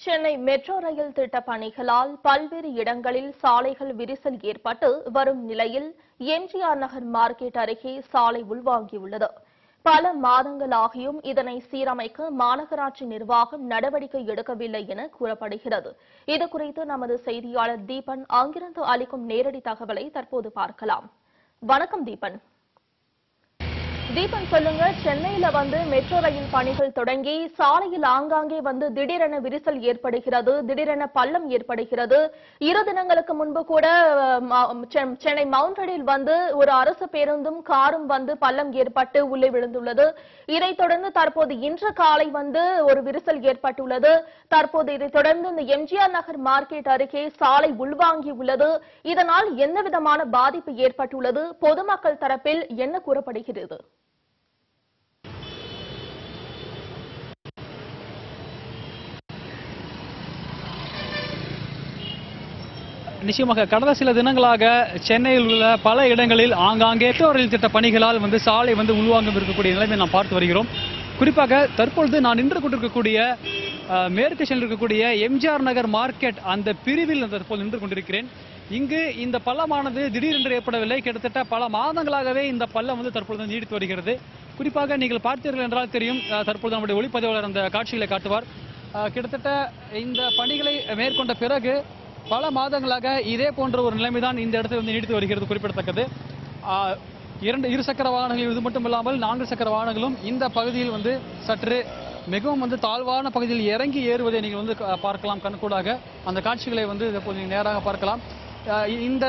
Chennai metro rail திட்ட பணிகளால் பல்வேறு இடங்களில் சாலைகள் விரிசல் ஏற்பட்டு வரும் நிலையில் எம்ஜிஆர் நகர் மார்க்கெட் அருகே சாலை உள்வாங்கியுள்ளது. பல மாதங்களாகியும் இதனை சீரமைக்க மாநகராட்சி நிர்வாகம் நடவடிக்கை எடுக்கவில்லை என கூறப்படுகிறது. இதுகுறித்து நமது செய்தியாளர் தீபன் அங்கிருந்து அளிக்கும் நேரடி தகவலை தற்போது பார்க்கலாம். வணக்கம் தீபன். தீபன் சொல்லுங்க சென்னையில வந்து மெட்ரோ ரயில் பணிகள் தொடங்கி சாலையில் ஆங்காங்கே வந்து திடீரென விரிசல் ஏற்படுகிறது திடீரென பள்ளம் ஏற்படுகிறது. இரு தினங்களுக்கு முன்பு கூட சென்னை மவுண்ட் சென்- சென்னை வந்து ஒரு அரசு பேருந்தும் காரும் வந்து பள்ளம் ஏற்பட்டு உள்ளே விழுந்துள்ளது. இதைத் தொடர்ந்து தற்போது இன்று காலை வந்து ஒரு விரிசல் ஏற்பட்டுள்ளது. தற்போது இதைத் தொடர்ந்து இந்த எம்ஜிஆர் நகர் மார்க்கெட் அருகே சாலை உள்வாங்கி உள்ளது. இதனால் என்ன விதமான பாதிப்பு ஏற்பட்டுள்ளது? பொதுமக்கள் தரப்பில் என்ன கூறப்படுகிறது? நிச்சயமாக கடந்த சில தினங்களாக சென்னையில் உள்ள பல இடங்களில் ஆங்காங்கே ரயில் திட்ட பணிகளால் வந்து சாலை வந்து உள்வாங்கம் இருக்கக்கூடிய நிலைமை நாம் பார்த்து வருகிறோம். குறிப்பாக தற்பொழுது நான் நின்று கொண்டிருக்கக்கூடிய மேற்கு சென்னையில் இருக்கக்கூடிய எம்ஜிஆர் நகர் மார்க்கெட் அந்த பிரிவில் நான் தற்போது நின்று கொண்டிருக்கிறேன். இங்கு இந்த பள்ளமானது திடீரென்று ஏற்படவில்லை. கிட்டத்தட்ட பல மாதங்களாகவே இந்த பள்ளம் வந்து தற்பொழுது நீடித்து வருகிறது. குறிப்பாக நீங்கள் பார்த்தீர்கள் என்றால் தெரியும் தற்பொழுது நம்முடைய ஒளிப்பதிவாளர் அந்த காட்சிகளை காட்டுவார். கிட்டத்தட்ட இந்த பணிகளை மேற்கொண்ட பிறகு பல மாதங்களாக இதே போன்ற ஒரு நிலைமைதான் இந்த இடத்தில் வந்து நீடித்து வருகிறது குறிப்பிடத்தக்கது. இரண்டு இரு சக்கர வாகனங்கள் இது மட்டும் இல்லாமல் நான்கு சக்கர வாகனங்களும் இந்த பகுதியில் வந்து சற்று மிகவும் வந்து தாழ்வான பகுதியில் இறங்கி ஏறுவதை நீங்கள் வந்து பார்க்கலாம். கண்கூடாக அந்த காட்சிகளை வந்து இப்போது நீங்கள் நேராக பார்க்கலாம். இந்த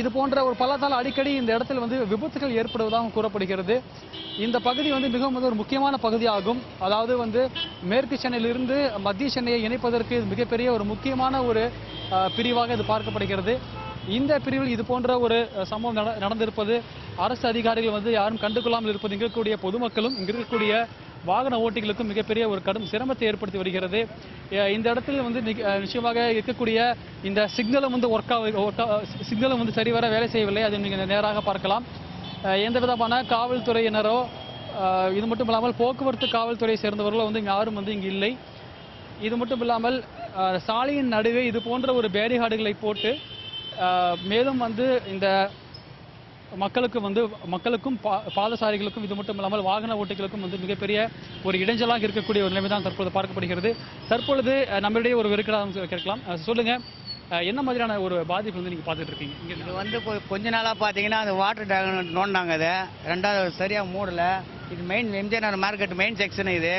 இது போன்ற ஒரு பள்ளத்தால் அடிக்கடி இந்த இடத்தில் வந்து விபத்துகள் ஏற்படுவதாக கூறப்படுகிறது. இந்த பகுதி வந்து மிகவும் வந்து ஒரு முக்கியமான பகுதியாகும். அதாவது வந்து மேற்கு சென்னையிலிருந்து மத்திய சென்னையை இணைப்பதற்கு இது மிகப்பெரிய ஒரு முக்கியமான ஒரு பிரிவாக இது பார்க்கப்படுகிறது. இந்த பிரிவில் இது போன்ற ஒரு சம்பவம் நட- நடந்திருப்பது அரசு அதிகாரிகள் வந்து யாரும் கண்டுகொள்ளாமல் இருப்பது இங்க இருக்கக்கூடிய பொதுமக்களும் இங்கே இருக்கக்கூடிய வாகன ஓட்டிகளுக்கும் மிகப்பெரிய ஒரு கடும் சிரமத்தை ஏற்படுத்தி வருகிறது. இந்த இடத்தில் வந்து நிச்சயமாக இருக்கக்கூடிய இந்த சிக்னலும் வந்து ஒர்க் சிக்னலும் வந்து சரிவர வேலை செய்யவில்லை. அதை நீங்கள் நேராக பார்க்கலாம். எந்த விதமான காவல்துறையினரோ இது மட்டும் இல்லாமல் போக்குவரத்து காவல்துறையை சேர்ந்தவர்களோ வந்து இங்கே யாரும் வந்து இங்கே இல்லை. இது மட்டும் இல்லாமல் சாலையின் நடுவே இது போன்ற ஒரு பேரிகார்டுகளை போட்டு மேலும் வந்து இந்த மக்களுக்கு வந்து மக்களுக்கும் பா பாதசாரிகளுக்கும் இது மட்டும் இல்லாமல் வாகன ஓட்டிகளுக்கும் வந்து மிகப்பெரிய ஒரு இடைஞ்சலாக இருக்கக்கூடிய ஒரு நிலைமை தான் தற்போது பார்க்கப்படுகிறது. தற்பொழுது நம்மளுடைய ஒரு வெறுக்கிறாம் கேட்கலாம். சொல்லுங்கள் என்ன மாதிரியான ஒரு பாதிப்பு வந்து நீங்கள் பார்த்துட்டு இருக்கீங்க இங்கே இது வந்து இப்போ கொஞ்ச நாளாக பார்த்தீங்கன்னா அந்த வாட்டர் டேங்க் நோண்டாங்க அதை ரெண்டாவது சரியாக மூடல. இது main MGR Nagar market main section இது.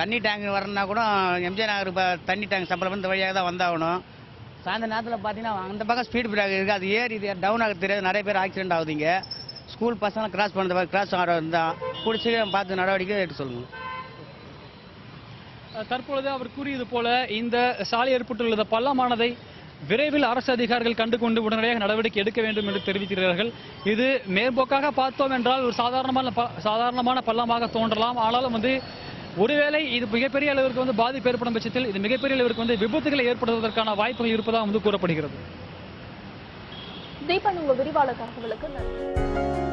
தண்ணி டேங்க் வரணுன்னா கூட எம்ஜிஆர் நகர் தண்ணி டேங்க் சம்பளம் இந்த வழியாக தான் வந்தாகணும். சாயந்தர நேரத்தில் பார்த்தீங்கன்னா அந்த பக்கம் ஸ்பீட் பிரேக் இருக்குது. அது ஏறி இது டவுன் ஆக தெரியாது. நிறைய பேர் ஆக்சிடென்ட் ஆகுதுங்க. ஸ்கூல் பசங்க கிராஸ் பண்ணுறது கிராஸ் ஆகிற இருந்தால் பிடிச்சி பார்த்து நடவடிக்கை எடுத்து சொல்லுங்கள் தற்பொழுது அவர் கூறியது போல இந்த சாலை ஏற்பட்டுள்ள பள்ளமானதை விரைவில் அரசு அதிகாரிகள் கண்டு கொண்டு உடனடியாக நடவடிக்கை எடுக்க வேண்டும் என்று தெரிவிக்கிறார்கள். இது மேம்போக்காக பார்த்தோம் என்றால் ஒரு சாதாரணமான ப- சாதாரணமான பள்ளமாக தோன்றலாம். ஆனாலும் வந்து ஒருவேளை இது மிகப்பெரிய அளவிற்கு வந்து பாதிப்பு ஏற்படும் பட்சத்தில் இது மிகப்பெரிய அளவிற்கு வந்து விபத்துகளை ஏற்படுவதற்கான வாய்ப்புகள் இருப்பதாக வந்து கூறப்படுகிறது. தீபன் உங்க விரிவாளர் தகவலுக்கு நன்றி.